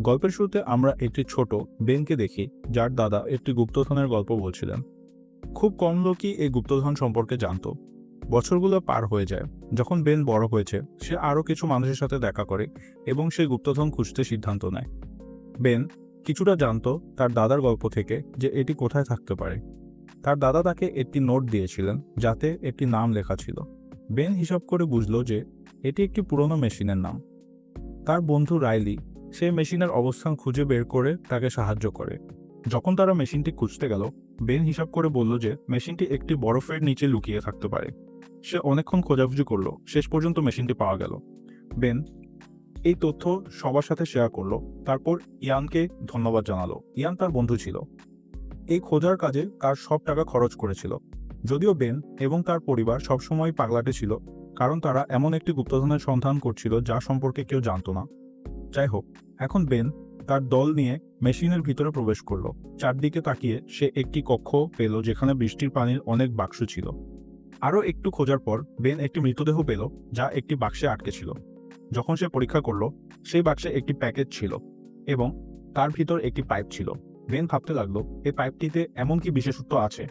গল্পের শুরুতে আমরা একটি ছোট বেনকে দেখি, যার দাদা একটি গুপ্তধনের গল্প বলছিলেন। খুব কম লোকই এই গুপ্তধন সম্পর্কে জানতো। বছরগুলো পার হয়ে যায়। যখন বেন বড় হয়েছে, সে আরও কিছু মানুষের সাথে দেখা করে এবং সে গুপ্তধন খুঁজতে সিদ্ধান্ত নেয়। বেন কিছুটা জানত তার দাদার গল্প থেকে যে এটি কোথায় থাকতে পারে। তার দাদা তাকে একটি নোট দিয়েছিলেন, যাতে একটি নাম লেখা ছিল। বেন হিসাব করে বুঝলো যে এটি একটি পুরনো মেশিনের নাম। তার বন্ধু রাইলি সে মেশিনের অবস্থান খুঁজে বের করে তাকে সাহায্য করে। যখন তারা মেশিনটি খুঁজতে গেল, বেন হিসাব করে বলল যে মেশিনটি একটি বরফের নিচে লুকিয়ে থাকতে পারে। সে অনেকক্ষণ খোঁজাখুঁজি করল, শেষ পর্যন্ত মেশিনটি পাওয়া গেল। বেন এই তথ্য সবার সাথে শেয়ার করল, তারপর ইয়ানকে ধন্যবাদ জানালো। ইয়ান তার বন্ধু ছিল। এই খোঁজার কাজে তার সব টাকা খরচ করেছিল। যদিও বেন এবং তার পরিবার সবসময় পাগলাটে ছিল, কারণ তারা এমন একটি গুপ্তধনের সন্ধান করছিল যা সম্পর্কে কেউ জানতো না। যাই হোক, এখন বেন তার দল নিয়ে মেশিনের ভিতরে প্রবেশ করল। চারদিকে তাকিয়ে সে একটি কক্ষ পেল যেখানে বৃষ্টির পানির অনেক বাক্স ছিল। আরও একটু খোঁজার পর বেন একটি মৃতদেহ পেল যা একটি বাক্সে আটকে ছিল। যখন সে পরীক্ষা করল, সেই বাক্সে একটি প্যাকেজ ছিল এবং তার ভিতর একটি পাইপ ছিল। বেন ভাবতে লাগল এই পাইপটিতে এমন কি বিশেষত্ব আছে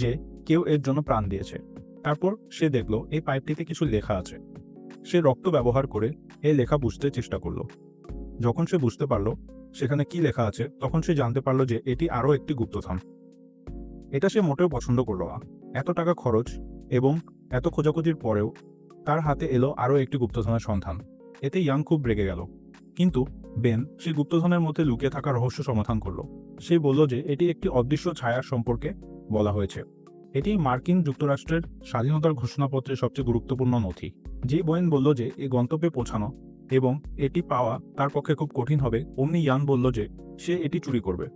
যে কেউ এর জন্য প্রাণ দিয়েছে? তারপর সে দেখল, এই পাইপটিতে কিছু লেখা আছে। সে রক্ত ব্যবহার করে এই লেখা বুঝতে চেষ্টা করল। যখন সে বুঝতে পারল সেখানে কি লেখা আছে, তখন সে জানতে পারল যে এটি আরও একটি গুপ্তধন। এটা সে মোটেও পছন্দ করল না। এত টাকা খরচ এবং এত খোঁজাখুঁজির পরেও তার হাতে এলো আরও একটি গুপ্তধনের সন্ধান। এতে ইয়াং খুব রেগে গেল। কিন্তু বেন সেই গুপ্তধনের মধ্যে লুকিয়ে থাকা রহস্য সমাধান করল। সে বলল যে এটি একটি অদৃশ্য ছায়ার সম্পর্কে বলা হয়েছে। এটি মার্কিন যুক্তরাষ্ট্রের স্বাধীনতার ঘোষণাপত্রের সবচেয়ে গুরুত্বপূর্ণ নথি। যে বয়েন বলল যে এই গন্তব্যে পৌঁছানো এবং এটি পাওয়া তার পক্ষে খুব কঠিন হবে। অমনি ইয়ান বলল যে, সে এটি চুরি করবে।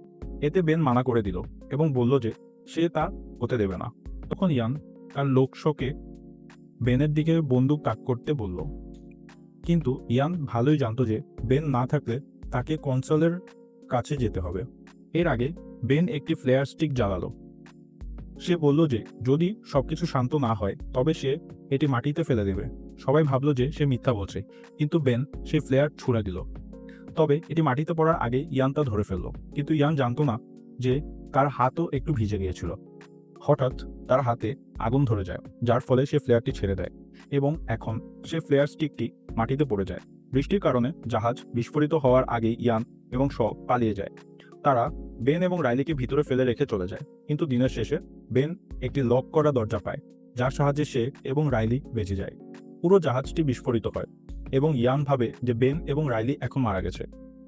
এতে বেন মানা করে দিল এবং বলল যে, সে তা হতে দেবে না। তখন ইয়ান তার লোকশোকে বেনের দিকে বন্দুক তাক করতে বলল। কিন্তু ইয়ান ভালোই জানতো যে, বেন না থাকলে তাকে কনসোলের কাছে যেতে হবে। এর আগে বেন একটি ফ্লেয়ার স্টিক জ্বালালো। সে বলল যে, যদি সবকিছু শান্ত না হয়, তবে সে এটি মাটিতে ফেলে দেবে। সবাই ভাবলো যে সে মিথ্যা বলছে। কিন্তু বেন সেই ফ্লেয়ার ছুড়ে দিল। তবে এটি মাটিতে পড়ার আগে ইয়ান তা ধরে ফেলল। কিন্তু ইয়ান জানতো না যে তার হাতও একটু ভিজে গিয়েছিল। হঠাৎ তার হাতে আগুন ধরে যায়, যার ফলে সে ফ্লেয়ারটি ছেড়ে দেয় এবং এখন সে ফ্লেয়ার স্টিকটি মাটিতে পড়ে যায়। বৃষ্টির কারণে জাহাজ বিস্ফোরিত হওয়ার আগে ইয়ান এবং শ পালিয়ে যায়। তারা বেন এবং রাইলিকে ভিতরে ফেলে রেখে চলে যায়। কিন্তু দিনের শেষে বেন একটি লক করা দরজা পায়, যার সাহায্যে সে এবং রাইলি বেঁচে যায়। পুরো জাহাজটি বিস্ফোরিত হয় এবং ইয়ান ভাবে যে বেন এবং রাইলি এখন মারা গেছে।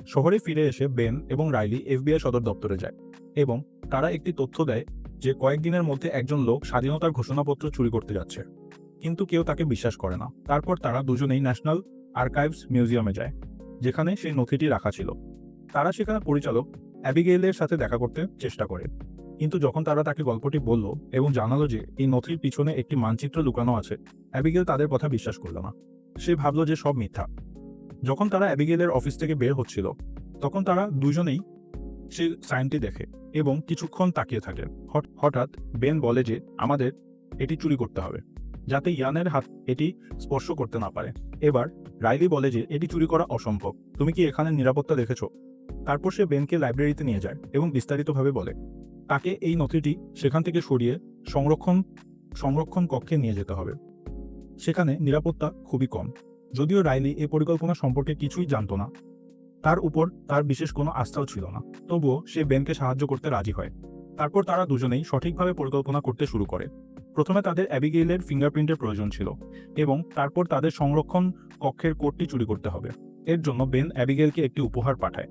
শহরে ফিরে এসে বেন এবং রাইলি এফবিআই সদর দপ্তরে যায় এবং তারা একটি তথ্য দেয় যে কয়েকদিনের মধ্যে একজন লোক স্বাধীনতার ঘোষণাপত্র চুরি করতে যাচ্ছে। কিন্তু কেউ তাকে বিশ্বাস করে না। তারপর তারা দুজনেই ন্যাশনাল আর্কাইভস মিউজিয়ামে যায়, যেখানে সেই নথিটি রাখা ছিল। তারা সেখানে পরিচালক অ্যাবিগেইলের সাথে দেখা করতে চেষ্টা করে। কিন্তু যখন তারা তাকে গল্পটি বলল এবং জানালো যে এই নথির পিছনে একটি মানচিত্র লুকানো আছে অ্যাবিগেল তাদের কথা বিশ্বাস করল না। সে ভাবল যে সব মিথ্যা। যখন তারা অ্যাবিগেলের অফিস থেকে বের হচ্ছিল, তখন তারা দুজনেই সে সাইনটি দেখে এবং কিছুক্ষণ তাকিয়ে থাকে। হঠাৎ বেন বলে যে আমাদের এটি চুরি করতে হবে, যাতে ইয়ানের হাত এটি স্পর্শ করতে না পারে। এবার রাইলি বলে যে এটি চুরি করা অসম্ভব, তুমি কি এখানে নিরাপত্তা দেখেছ? তারপর সে বেনকে লাইব্রেরিতে নিয়ে যায় এবং বিস্তারিতভাবে বলে, তাকে এই নথিটি সেখান থেকে সরিয়ে সংরক্ষণ সংরক্ষণ কক্ষে নিয়ে যেতে হবে। সেখানে নিরাপত্তা খুবই কম। যদিও রাইলি এই পরিকল্পনা সম্পর্কে কিছুই জানত না। তার উপর তার বিশেষ কোনো আস্থাও ছিল না। তবুও সে বেনকে সাহায্য করতে রাজি হয়। তারপর তারা দুজনেই সঠিকভাবে পরিকল্পনা করতে শুরু করে। প্রথমে তাদের অ্যাবিগেইলের ফিঙ্গারপ্রিন্টের প্রয়োজন ছিল এবং তারপর তাদের সংরক্ষণ কক্ষের কোডটি চুরি করতে হবে। এর জন্য বেন অ্যাবিগেলকে একটি উপহার পাঠায়,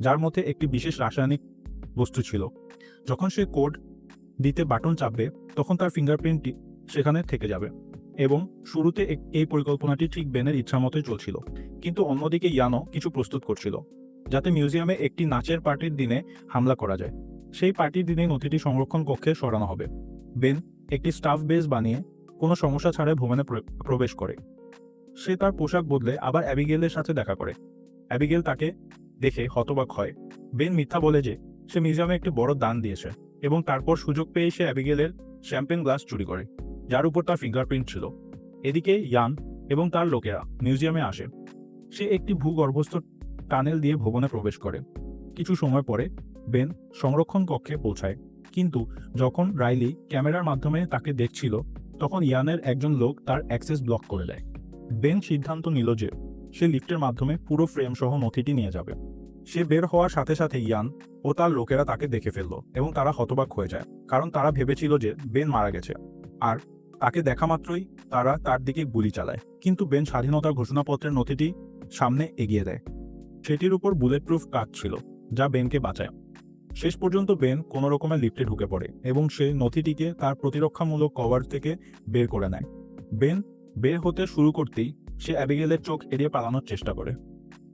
যার মধ্যে একটি বিশেষ রাসায়নিক বস্তু ছিল। যখন সে কোড দিতে বাটন চাপবে, তখন তার ফিঙ্গারপ্রিন্টটি সেখানে থেকে যাবে। এবং শুরুতে এই পরিকল্পনাটি ঠিক বেনের ইচ্ছা মতোই চলছিল। কিন্তু অন্যদিকে ইয়ানো কিছু প্রস্তুত করছিল, যাতে মিউজিয়ামে একটি নাচের পার্টির দিনে হামলা করা যায়। সেই পার্টির দিনে নথিটি সংরক্ষণ কক্ষে সরানো হবে। বেন একটি স্টাফ বেস বানিয়ে কোনো সমস্যা ছাড়াই ভ্রমণে প্রবেশ করে। সে তার পোশাক বদলে আবার অ্যাবিগেলের সাথে দেখা করে। অ্যাবিগেল তাকে দেখে হতবাক হয়। বেন মিথ্যা বলে যে সে মিউজিয়ামে একটি বড় দান দিয়েছে এবং তারপর সুযোগ পেয়ে সে অ্যাবিগেলের শ্যাম্পেন গ্লাস চুরি করে। যার উপর তার ফিঙ্গারপ্রিন্ট ছিল। এদিকে ইয়ান এবং তার লোকেরা মিউজিয়ামে আসে। সে একটি ভূগর্ভস্থ টানেল দিয়ে ভবনে প্রবেশ করে। কিছু সময় পরে বেন সংরক্ষণ কক্ষে পৌঁছায়। কিন্তু যখন রাইলি ক্যামেরার মাধ্যমে তাকে দেখছিল, তখন ইয়ানের একজন লোক তার অ্যাক্সেস ব্লক করে দেয়। বেন সিদ্ধান্ত নিল যে সে লিফটের মাধ্যমে পুরো ফ্রেম সহ নথিটি নিয়ে যাবে। সে বের হওয়ার সাথে সাথে ইয়ান ও তার লোকেরা তাকে দেখে ফেলল এবং তারা হতবাক হয়ে যায়, কারণ তারা ভেবেছিল যে বেন মারা গেছে। আর তাকে দেখা মাত্রই তারা তার দিকে গুলি চালায়। কিন্তু বেন স্বাধীনতার ঘোষণাপত্রের নথিটি সামনে এগিয়ে দেয়। সেটির উপর বুলেট প্রুফ কাজ ছিল, যা বেনকে বাঁচায়। শেষ পর্যন্ত বেন কোনো রকমের লিফটে ঢুকে পড়ে এবং সে নথিটিকে তার প্রতিরক্ষামূলক কভার থেকে বের করে নেয়। বেন বের হতে শুরু করতেই সে অ্যাবিগেলের চোখ এড়িয়ে পালানোর চেষ্টা করে।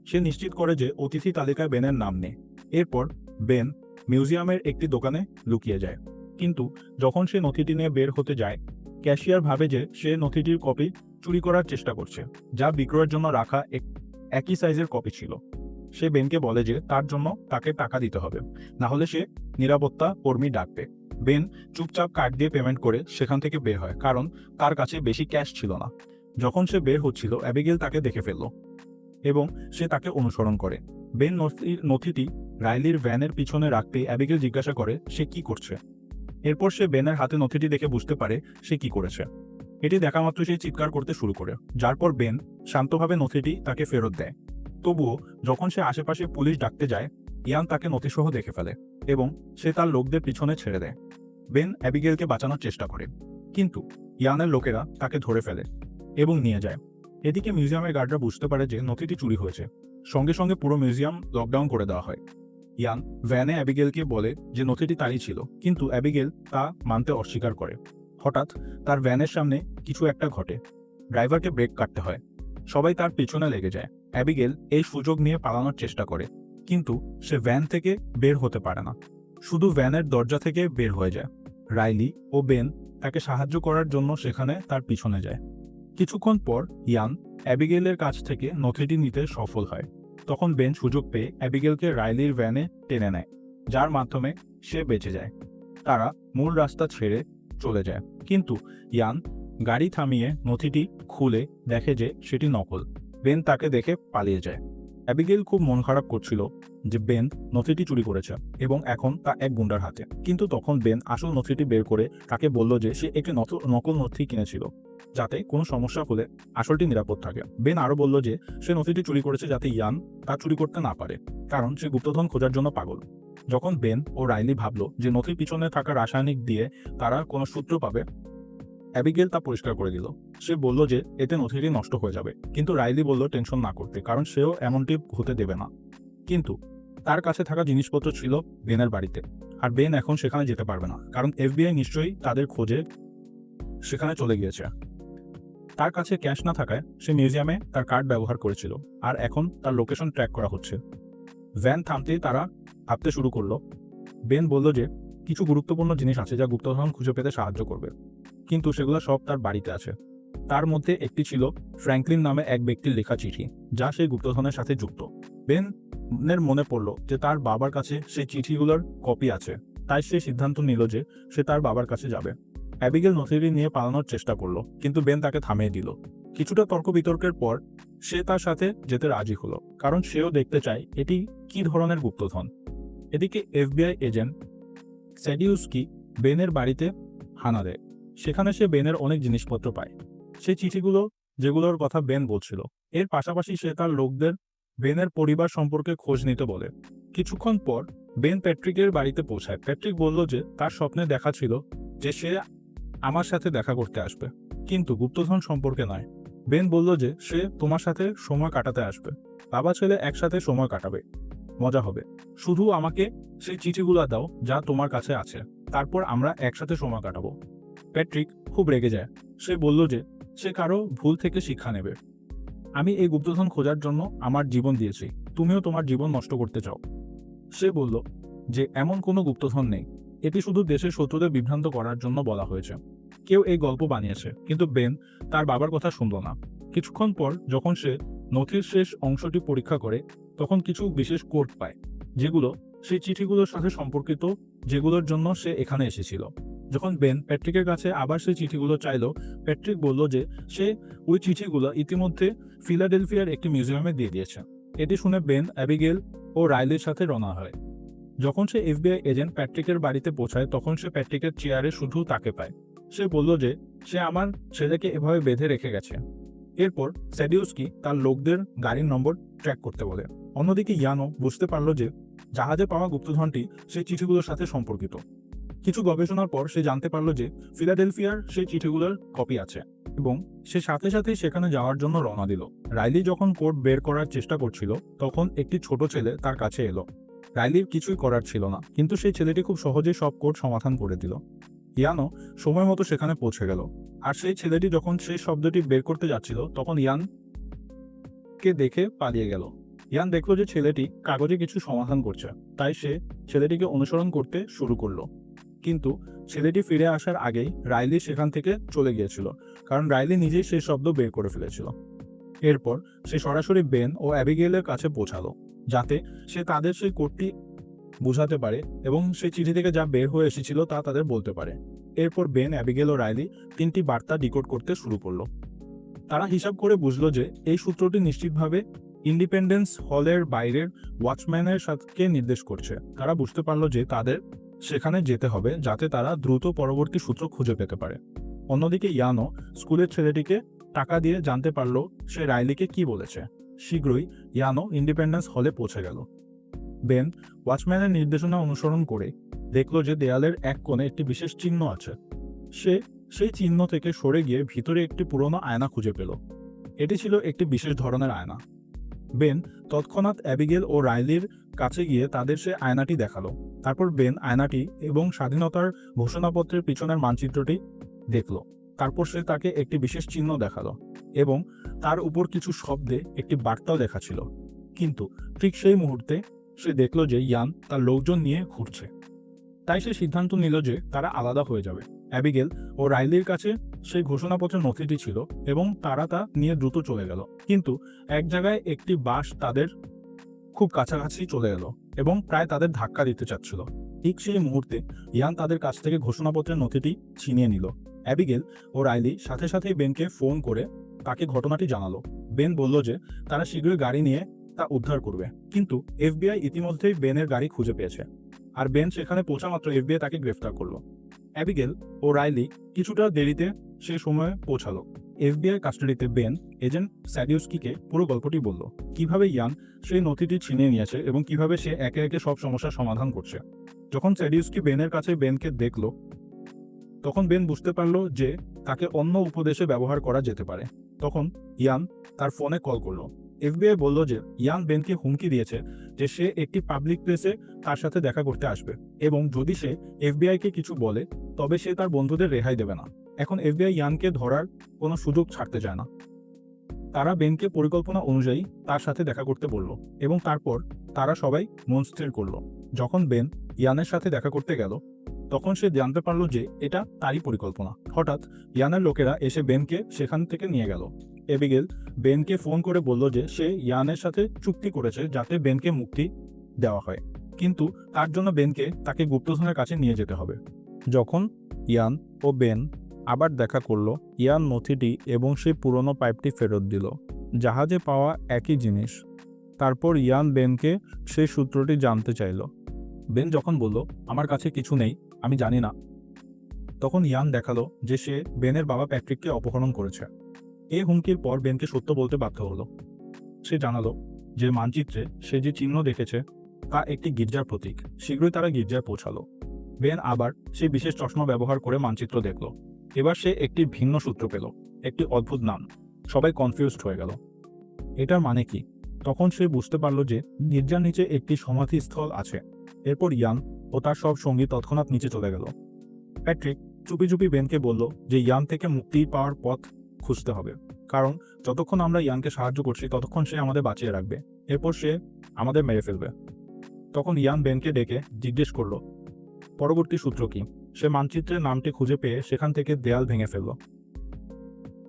সে নিশ্চিত করে যে অতিথি তালিকায় বেনের নাম নেই। এরপর বেন মিউজিয়ামের একটি দোকানে লুকিয়ে যায়। কিন্তু যখন সে নথিটি নিয়ে বের হতে যায় ক্যাশিয়ার ভাবে যে সে নথিটির কপি চুরি করার চেষ্টা করছে, যা বিক্রয়ের জন্য রাখা এক- একই সাইজের কপি ছিল। সে বেনকে বলে যে তার জন্য তাকে টাকা দিতে হবে, না হলে সে নিরাপত্তা কর্মী ডাকবে। বেন চুপচাপ কার্ড দিয়ে পেমেন্ট করে সেখান থেকে বের হয়, কারণ তার কাছে বেশি ক্যাশ ছিল না। যখন সে বের হচ্ছিল, অ্যাবিগেল তাকে দেখে ফেলল এবং সে তাকে অনুসরণ করে। বেন নথি- নথিটি রাইলির ভ্যানের পিছনে রাখতে অ্যাবিগেল জিজ্ঞাসা করে, সে কি করছে? এরপর সে বেনের হাতে নথিটি দেখে বুঝতে পারে সে কি করেছে। এটি দেখা মাত্র সে চিৎকার করতে শুরু করে, যার পর বেন শান্তভাবে নথিটি তাকে ফেরত দেয়। তবুও যখন সে আশেপাশে পুলিশ ডাকতে যায়, ইয়ান তাকে নথিসহ দেখে ফেলে এবং সে তার লোকদের পিছনে ছেড়ে দেয়। বেন অ্যাবিগেলকে বাঁচানোর চেষ্টা করে, কিন্তু ইয়ানের লোকেরা তাকে ধরে ফেলে এবং নিয়ে যায়। এদিকে মিউজিয়ামের গার্ডরা বুঝতে পারে যে নথিটি চুরি হয়েছে। সঙ্গে সঙ্গে পুরো মিউজিয়াম লকডাউন করে দেওয়া হয়। ইয়ান ভ্যানে অ্যাবিগেলকে বলে যে নথিটি তারই ছিল, কিন্তু অ্যাবিগেল তা মানতে অস্বীকার করে। হঠাৎ তার ভ্যানের সামনে কিছু একটা ঘটে। ড্রাইভারকে ব্রেক কাটতে হয়। সবাই তার পেছনে লেগে যায়। অ্যাবিগেল এই সুযোগ নিয়ে পালানোর চেষ্টা করে, কিন্তু সে ভ্যান থেকে বের হতে পারে না। শুধু ভ্যানের দরজা থেকে বের হয়ে যায়। রাইলি ও বেন তাকে সাহায্য করার জন্য সেখানে তার পিছনে যায়। কিছুক্ষণ পর ইয়ান অ্যাবিগেলের কাছ থেকে নথিটি নিতে সফল হয়। তখন বেন সুযোগ পেয়ে অ্যাবিগেলকে রাইলির ভ্যানে টেনে নেয়, যার মাধ্যমে সে বেঁচে যায়। তারা মূল রাস্তা ছেড়ে চলে যায়। কিন্তু ইয়ান গাড়ি থামিয়ে নথিটি খুলে দেখে যে সেটি নকল। বেন তাকে দেখে পালিয়ে যায়। অ্যাবিগেল খুব মন খারাপ করছিল যে বেন নথিটি চুরি করেছে এবং এখন তা এক গুন্ডার হাতে। কিন্তু তখন বেন আসল নথিটি বের করে তাকে বলল যে সে একটি নকল নথি কিনেছিল। যাতে কোনো সমস্যা হলে আসলটি নিরাপদ থাকে। বেন আরও বলল যে, সে নথিটি চুরি করেছে যাতে ইয়ান তা চুরি করতে না পারে, কারণ সে গুপ্তধন খোঁজার জন্য পাগল। যখন বেন ও রাইলি ভাবল যে নথির পিছনে থাকা রাসায়নিক দিয়ে তারা কোনো সূত্র পাবে, অ্যাবিগেল তা পরিষ্কার করে দিল। সে বলল যে, এতে নথিটি নষ্ট হয়ে যাবে। কিন্তু রাইলি বলল টেনশন না করতে, কারণ সেও এমনটি হতে দেবে না। কিন্তু তার কাছে থাকা জিনিসপত্র ছিল বেনের বাড়িতে। আর বেন এখন সেখানে যেতে পারবে না, কারণ এফবিআই নিশ্চয়ই তাদের খোঁজে সেখানে চলে গিয়েছে। তার কাছে ক্যাশ না থাকায় সে মিউজিয়ামে তার কার্ড ব্যবহার করেছিল আর এখন তার লোকেশন ট্র্যাক করা হচ্ছে। ভ্যান থামতেই তারা ভাবতে শুরু করল। বেন বলল যে, কিছু গুরুত্বপূর্ণ জিনিস আছে যা গুপ্তধন খুঁজে পেতে সাহায্য করবে। কিন্তু সেগুলো সব তার বাড়িতে আছে। তার মধ্যে একটি ছিল ফ্র্যাঙ্কলিন নামে এক ব্যক্তির লেখা চিঠি, যা সেই গুপ্তধনের সাথে যুক্ত। বেনের মনে পড়ল যে তার বাবার কাছে সেই চিঠিগুলোর কপি আছে, তাই সে সিদ্ধান্ত নিল যে সে তার বাবার কাছে যাবে। অ্যাবিগেল নথিটি নিয়ে পালানোর চেষ্টা করল, কিন্তু বেন তাকে থামিয়ে দিল। কিছুটা তর্ক বিতর্কের পর সে তার সাথে যেতে রাজি হলো, কারণ সেও দেখতে চায় এটি কি ধরনের গুপ্তধন। এদিকে এফবিআই এজেন্ট স্যাডিউস্কি বেনের বাড়িতে হানা দেয়। সেখানে সে বেনের অনেক জিনিসপত্র পায়। সে চিঠিগুলো, যেগুলোর কথা বেন বলছিল, এর পাশাপাশি সে তার লোকদের বেনের পরিবার সম্পর্কে খোঁজ নিতে বলে। কিছুক্ষণ পর বেন প্যাট্রিকের বাড়িতে পৌঁছায়। প্যাট্রিক বলল যে তার স্বপ্নে দেখা ছিল যে সে আমার সাথে দেখা করতে আসবে। কিন্তু গুপ্তধন সম্পর্কে নয়। বেন বলল যে সে তোমার সাথে সময় কাটাতে আসবে। বাবা ছেলে একসাথে সময় কাটাবে। মজা হবে। শুধু আমাকে সেই চিঠিগুলো দাও যা তোমার কাছে আছে। তারপর আমরা একসাথে সময় কাটাবো। প্যাট্রিক খুব রেগে যায়। সে বলল যে সে কারও ভুল থেকে শিক্ষা নেবে। আমি এই গুপ্তধন খোঁজার জন্য আমার জীবন দিয়েছি। তুমিও তোমার জীবন নষ্ট করতে চাও। সে বলল যে এমন কোনো গুপ্তধন নেই। এটি শুধু দেশের শত্রুদের বিভ্রান্ত করার জন্য বলা হয়েছে। কেউ এই গল্প বানিয়েছে, কিন্তু বেন তার বাবার কথা শুনল না। কিছুক্ষণ পর যখন সে নথির শেষ অংশটি পরীক্ষা করে, তখন কিছু বিশেষ কোড পায়, যেগুলো সেই চিঠিগুলোর সাথে সম্পর্কিত, যেগুলোর জন্য সে এখানে এসেছিল। যখন বেন প্যাট্রিকের কাছে আবার সেই চিঠিগুলো চাইলো, প্যাট্রিক বলল যে সে ওই চিঠিগুলো ইতিমধ্যে ফিলাডেলফিয়ার একটি মিউজিয়ামে দিয়ে দিয়েছে। এটি শুনে বেন, অ্যাবিগেল ও রাইলির সাথে রওনা হয়। যখন সে এফবিআই এজেন্ট প্যাট্রিকের বাড়িতে পৌঁছায়, তখন সে প্যাট্রিকের চেয়ারে শুধু তাকে পায়। সে বলল যে, সে আমার ছেলেকে এভাবে বেঁধে রেখে গেছে। এরপর স্যাডিউসকি তার লোকদের গাড়ির নম্বর ট্র্যাক করতে বলে। অন্যদিকে ইয়ানো বুঝতে পারল যে, জাহাজে পাওয়া গুপ্তধনটি সেই চিঠিগুলোর সাথে সম্পর্কিত। কিছু গবেষণার পর সে জানতে পারল যে, ফিলাডেলফিয়ার সেই চিঠিগুলোর কপি আছে এবং সে সাথে সাথে সেখানে যাওয়ার জন্য রওনা দিল। রাইলি যখন কোড বের করার চেষ্টা করছিল, তখন একটি ছোট ছেলে তার কাছে এলো। রাইলির কিছুই করার ছিল না, কিন্তু সেই ছেলেটি খুব সহজেই সব কোড সমাধান করে দিল। ইয়ানো সময় মতো সেখানে পৌঁছে গেল, আর সেই ছেলেটি যখন সেই শব্দটি বের করতে যাচ্ছিল, তখন ইয়ান কে দেখে পালিয়ে গেল। ইয়ান দেখল যে ছেলেটি কাগজে কিছু সমাধান করছে, তাই সে ছেলেটিকে অনুসরণ করতে শুরু করল। কিন্তু ছেলেটি ফিরে আসার আগেই রাইলি সেখান থেকে চলে গিয়েছিল, কারণ রাইলি নিজেই সেই শব্দ বের করে ফেলেছিল। এরপর সে সরাসরি বেন ও অ্যাবিগেলের কাছে পৌঁছালো। যাতে সে তাদের সেই কোডটি বোঝাতে পারে এবং সেই চিঠি থেকে যা বের হয়ে এসেছিল তা তাদের বলতে পারে। এরপর বেন, অ্যাবিগেল ও রাইলি তিনটি বার্তা ডিকোড করতে শুরু করল। তারা হিসাব করে বুঝলো যে এই সূত্রটি নিশ্চিতভাবে ইন্ডিপেন্ডেন্স হলের বাইরের ওয়াচম্যানের সাথে নির্দেশ করছে। তারা বুঝতে পারল যে তাদের সেখানে যেতে হবে যাতে তারা দ্রুত পরবর্তী সূত্র খুঁজে পেতে পারে। অন্যদিকে ইয়ানো স্কুলের ছেলেটিকে টাকা দিয়ে জানতে পারল সে রাইলিকে কি বলেছে। শীঘ্রই ইয়ানো ইন্ডিপেন্ডেন্স হলে পৌঁছে গেল। বেন ওয়াচম্যানের নির্দেশনা অনুসরণ করে দেখল যে দেয়ালের এক কোণে একটি বিশেষ চিহ্ন আছে। সে সেই চিহ্ন থেকে সরে গিয়ে ভিতরে একটি পুরনো আয়না খুঁজে পেল। এটি ছিল একটি বিশেষ ধরনের আয়না। বেন তৎক্ষণাৎ অ্যাবিগেল ও রাইলির কাছে গিয়ে তাদের সে আয়নাটি দেখাল। তারপর বেন আয়নাটি এবং স্বাধীনতার ঘোষণাপত্রের পিছনের মানচিত্রটি দেখল। তারপর সে তাকে একটি বিশেষ চিহ্ন দেখাল এবং তার উপর কিছু শব্দে একটি বার্তাও লেখা ছিল কিন্তু ঠিক সেই মুহূর্তে সে দেখল যে ইয়ান তার লোকজন নিয়ে ঘুরছে। তাই সে সিদ্ধান্ত নিল যে তারা আলাদা হয়ে যাবে। অ্যাবিগেল ও রাইলির কাছে সেই ঘোষণাপত্রের নথিটি ছিল এবং তারা তা নিয়ে দ্রুত চলে গেল। কিন্তু এক জায়গায় একটি বাস তাদের খুব কাছাকাছি চলে এলো এবং প্রায় তাদের ধাক্কা দিতে চাচ্ছিল। ঠিক সেই মুহূর্তে ইয়ান তাদের কাছ থেকে ঘোষণাপত্রের নথিটি ছিনিয়ে নিল। অ্যাবিগেল ও রাইলি সাথে সাথেই বেনকে ফোন করে তাকে ঘটনাটি জানালো। বেন বলল যে, তারা শীঘ্রই গাড়ি নিয়ে তা উদ্ধার করবে। কিন্তু এফবিআই ইতিমধ্যেই বেনের গাড়ি খুঁজে পেয়েছে। আর বেন সেখানে পৌঁছা মাত্র এফবিআই তাকে গ্রেফতার করল। অ্যাবিগেল ও রাইলি কিছুটা দেরিতে সে সময়ে পৌঁছালো। এফবিআই কাস্টাডিতে বেন এজেন্ট স্যাডিউস্কিকে পুরো গল্পটি বলল, কীভাবে ইয়ান সেই নথিটি ছিনিয়ে নিয়েছে এবং কীভাবে সে একে একে সব সমস্যার সমাধান করছে। যখন স্যাডিউস্কি বেনের কাছে বেনকে দেখল, তখন বেন বুঝতে পারল যে তাকে অন্য উপদেশে ব্যবহার করা যেতে পারে। তখন ইয়ান তার ফোনে কল করল। এফবিআই বলল যে ইয়ান বেনকে হুমকি দিয়েছে যে সে একটি পাবলিক প্লেসে তার সাথে দেখা করতে আসবে এবং যদি সে এফবিআইকে কিছু বলে, তবে সে তার বন্ধুদের রেহাই দেবে না। এখন এফবিআই ইয়ানকে ধরার কোনো সুযোগ ছাড়তে চায় না। তারা বেনকে পরিকল্পনা অনুযায়ী তার সাথে দেখা করতে বলল এবং তারপর তারা সবাই মন স্থির করল। যখন বেন ইয়ানের সাথে দেখা করতে গেল, তখন সে জানতে পারল যে এটা তারই পরিকল্পনা। হঠাৎ ইয়ানের লোকেরা এসে বেনকে সেখান থেকে নিয়ে গেল। এবিগেল বেনকে ফোন করে বলল যে সে ইয়ানের সাথে চুক্তি করেছে যাতে বেনকে মুক্তি দেওয়া হয়। কিন্তু তার জন্য বেনকে তাকে গুপ্তধনের কাছে নিয়ে যেতে হবে। যখন ইয়ান ও বেন আবার দেখা করল, ইয়ান নথিটি এবং সেই পুরনো পাইপটি ফেরত দিল। জাহাজে পাওয়া একই জিনিস। তারপর ইয়ান বেনকে সেই সূত্রটি জানতে চাইল। বেন যখন বলল, আমার কাছে কিছু নেই, আমি জানি না। তখন ইয়ান দেখাল যে সে বেনের বাবা প্যাট্রিককে অপহরণ করেছে। এ হুমকির পর বেনকে সত্য বলতে বাধ্য হলো। সে জানালো যে মানচিত্রে সে যে চিহ্ন দেখেছে, তা একটি গির্জার প্রতীক। শীঘ্রই তারা গির্জায় পৌঁছালো। বেন আবার সেই বিশেষ চশমা ব্যবহার করে মানচিত্র দেখল। এবার সে একটি ভিন্ন সূত্র পেল, একটি অদ্ভুত নাম। সবাই কনফিউজড হয়ে গেল। এটার মানে কি? তখন সে বুঝতে পারল যে গির্জার নিচে একটি সমাধিস্থল আছে। এরপর ইয়ান ও তার সব সঙ্গী তৎক্ষণাৎ নিচে চলে গেল। প্যাট্রিক চুপি চুপি বেনকে বলল যে ইয়ান থেকে মুক্তি পাওয়ার পথ খুঁজতে হবে। কারণ যতক্ষণ আমরা ইয়ানকে সাহায্য করছি ততক্ষণ সে আমাদের বাঁচিয়ে রাখবে। এরপর সে আমাদের মেরে ফেলবে। তখন ইয়ান বেনকে ডেকে জিজ্ঞেস করল, পরবর্তী সূত্র কি? সে মানচিত্রের নামটি খুঁজে পেয়ে সেখান থেকে দেয়াল ভেঙে ফেলল।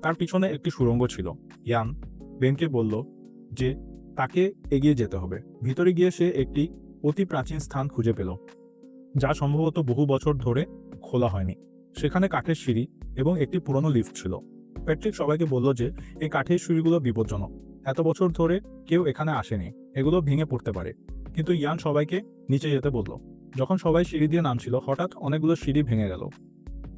তার পিছনে একটি সুড়ঙ্গ ছিল। ইয়ান বেনকে বলল যে, তাকে এগিয়ে যেতে হবে। ভিতরে গিয়ে সে একটি অতি প্রাচীন স্থান খুঁজে পেল, যা সম্ভবত বহু বছর ধরে খোলা হয়নি। সেখানে কাঠের সিঁড়ি এবং একটি পুরনো লিফট ছিল। প্যাট্রিক সবাইকে বলল যে, এই কাঠের সিঁড়িগুলো বিপজ্জনক। এত বছর ধরে কেউ এখানে আসেনি, এগুলো ভেঙে পড়তে পারে। কিন্তু ইয়ান সবাইকে নিচে যেতে বলল। যখন সবাই সিঁড়ি দিয়ে নামছিল, হঠাৎ অনেকগুলো সিঁড়ি ভেঙে গেল।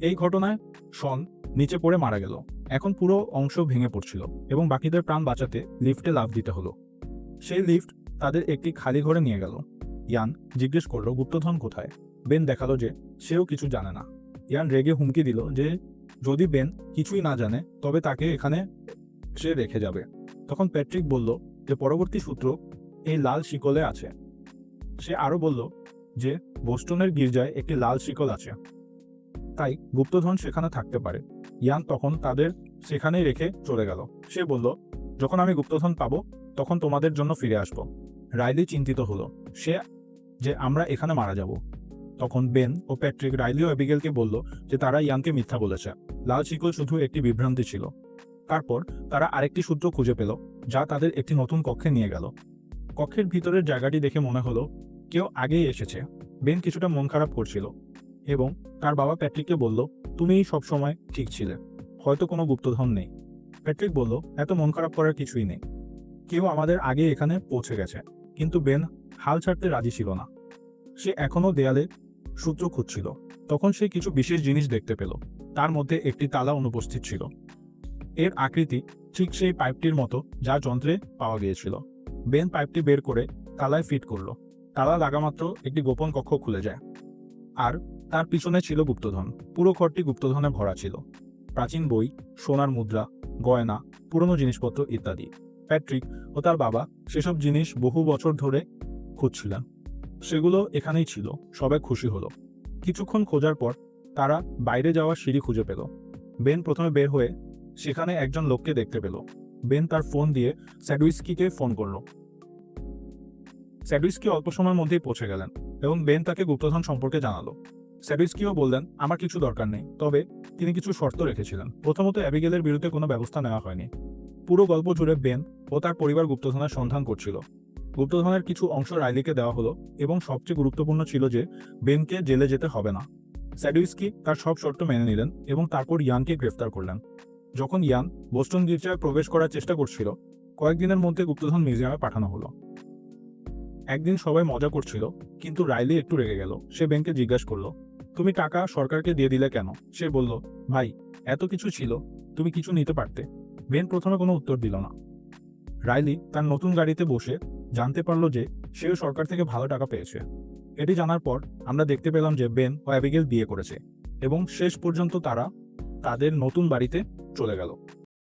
এই ঘটনায় শন নিচে পড়ে মারা গেল। এখন পুরো অংশ ভেঙে পড়ছিল এবং বাকিদের প্রাণ বাঁচাতে লিফটে লাভ দিতে হলো। সেই লিফট তাদের একটি খালি ঘরে নিয়ে গেল। ইয়ান জিজ্ঞেস করল, গুপ্তধন কোথায়? বেন দেখাল যে সেও কিছু জানে না। ইয়ান রেগে হুমকি দিল যে যদি বেন কিছুই না জানে, তবে তাকে এখানে সে রেখে যাবে। তখন প্যাট্রিক বলল যে, পরবর্তী সূত্র এই লাল শিকলে আছে। সে আরও বলল যে, বোস্টনের গির্জায় একটি লাল শিকল আছে। তাই গুপ্তধন সেখানে থাকতে পারে। ইয়ান তখন তাদের সেখানেই রেখে চলে গেল। সে বলল, যখন আমি গুপ্তধন পাবো, তখন তোমাদের জন্য ফিরে আসব। রাইলি চিন্তিত হলো। সে যে আমরা এখানে মারা যাব। তখন বেন ও প্যাট্রিক রাইলি ও এবিগেলকে বলল যে তারা ইয়ানকে মিথ্যা বলেছে। লাল শিকল শুধু একটি বিভ্রান্তি ছিল। তারপর তারা আরেকটি সূত্র খুঁজে পেল, যা তাদের একটি নতুন কক্ষে নিয়ে গেল। কক্ষের ভিতরের জায়গাটি দেখে মনে হলো, কেউ আগেই এসেছে। বেন কিছুটা মন খারাপ করছিল এবং তার বাবা প্যাট্রিককে বলল, তুমিই সবসময় ঠিক ছিলে। হয়তো কোনো গুপ্তধন নেই। প্যাট্রিক বলল, এত মন খারাপ করার কিছুই নেই। কেউ আমাদের আগে এখানে পৌঁছে গেছে। কিন্তু বেন হাল ছাড়তে রাজি ছিল না। সে এখনও দেয়ালে সূত্র খুঁজছিল। তখন সে কিছু বিশেষ জিনিস দেখতে পেল। তার মধ্যে একটি তালা অনুপস্থিত ছিল। এর আকৃতি ঠিক সেই পাইপটির মতো যা যন্ত্রে পাওয়া গিয়েছিল। বেন পাইপটি বের করে তালায় ফিট করল। তালা লাগামাত্র একটি গোপন কক্ষ খুলে যায়। আর তার পিছনে ছিল গুপ্তধন। পুরো ঘরটি গুপ্তধনে ভরা ছিল। প্রাচীন বই, সোনার মুদ্রা, গয়না, পুরনো জিনিসপত্র ইত্যাদি। প্যাট্রিক ও তার বাবা সেসব জিনিস বহু বছর ধরে খুঁজছিলেন সেগুলো এখানেই ছিল, সবাই খুশি হলো। কিছুক্ষণ খোঁজার পর তারা বাইরে যাওয়ার সিঁড়ি খুঁজে পেল। বেন প্রথমে বের হয়ে সেখানে একজন লোককে দেখতে পেল। বেন তার ফোন দিয়ে স্যাডুইস্কিকে ফোন করল। স্যাডুইস্কি অল্প সময়ের মধ্যেই পৌঁছে গেলেন এবং বেন তাকে গুপ্তধন সম্পর্কে জানালো। স্যাডুইস্কিও বললেন, আমার কিছু দরকার নেই। তবে তিনি কিছু শর্ত রেখেছিলেন। প্রথমত অ্যাবিগেলের বিরুদ্ধে কোনো ব্যবস্থা নেওয়া হয়নি। পুরো গল্প জুড়ে বেন ও তার পরিবার গুপ্তধনের সন্ধান করছিল। গুপ্তধনের কিছু অংশ রাইলিকে দেওয়া হলো এবং সবচেয়ে গুরুত্বপূর্ণ ছিল যে, বেনকে জেলে যেতে হবে না। স্যাডুইস্কি তার সব শর্ত মেনে নিলেন এবং তারপর ইয়ানকে গ্রেফতার করলেন। যখন ইয়ান বোস্টন গির্জায় প্রবেশ করার চেষ্টা করছিল, কয়েকদিনের মধ্যে গুপ্তধন মিউজিয়ামে পাঠানো হলো। একদিন সবাই মজা করছিল, কিন্তু রাইলি একটু রেগে গেল। সে ব্যাংকে জিজ্ঞাসা করল, তুমি টাকা সরকারকে দিয়ে দিলে কেন? সে বলল, ভাই, এত কিছু ছিল, তুমি কিছু নিতে পারতে। বেন প্রথমে কোনো উত্তর দিল না। রাইলি তার নতুন গাড়িতে বসে জানতে পারল যে সেও সরকার থেকে ভালো টাকা পেয়েছে। এটি জানার পর আমরা দেখতে পেলাম যে বেন ও অ্যাবিগেল বিয়ে করেছে এবং শেষ পর্যন্ত তারা তাদের নতুন বাড়িতে চলে গেল।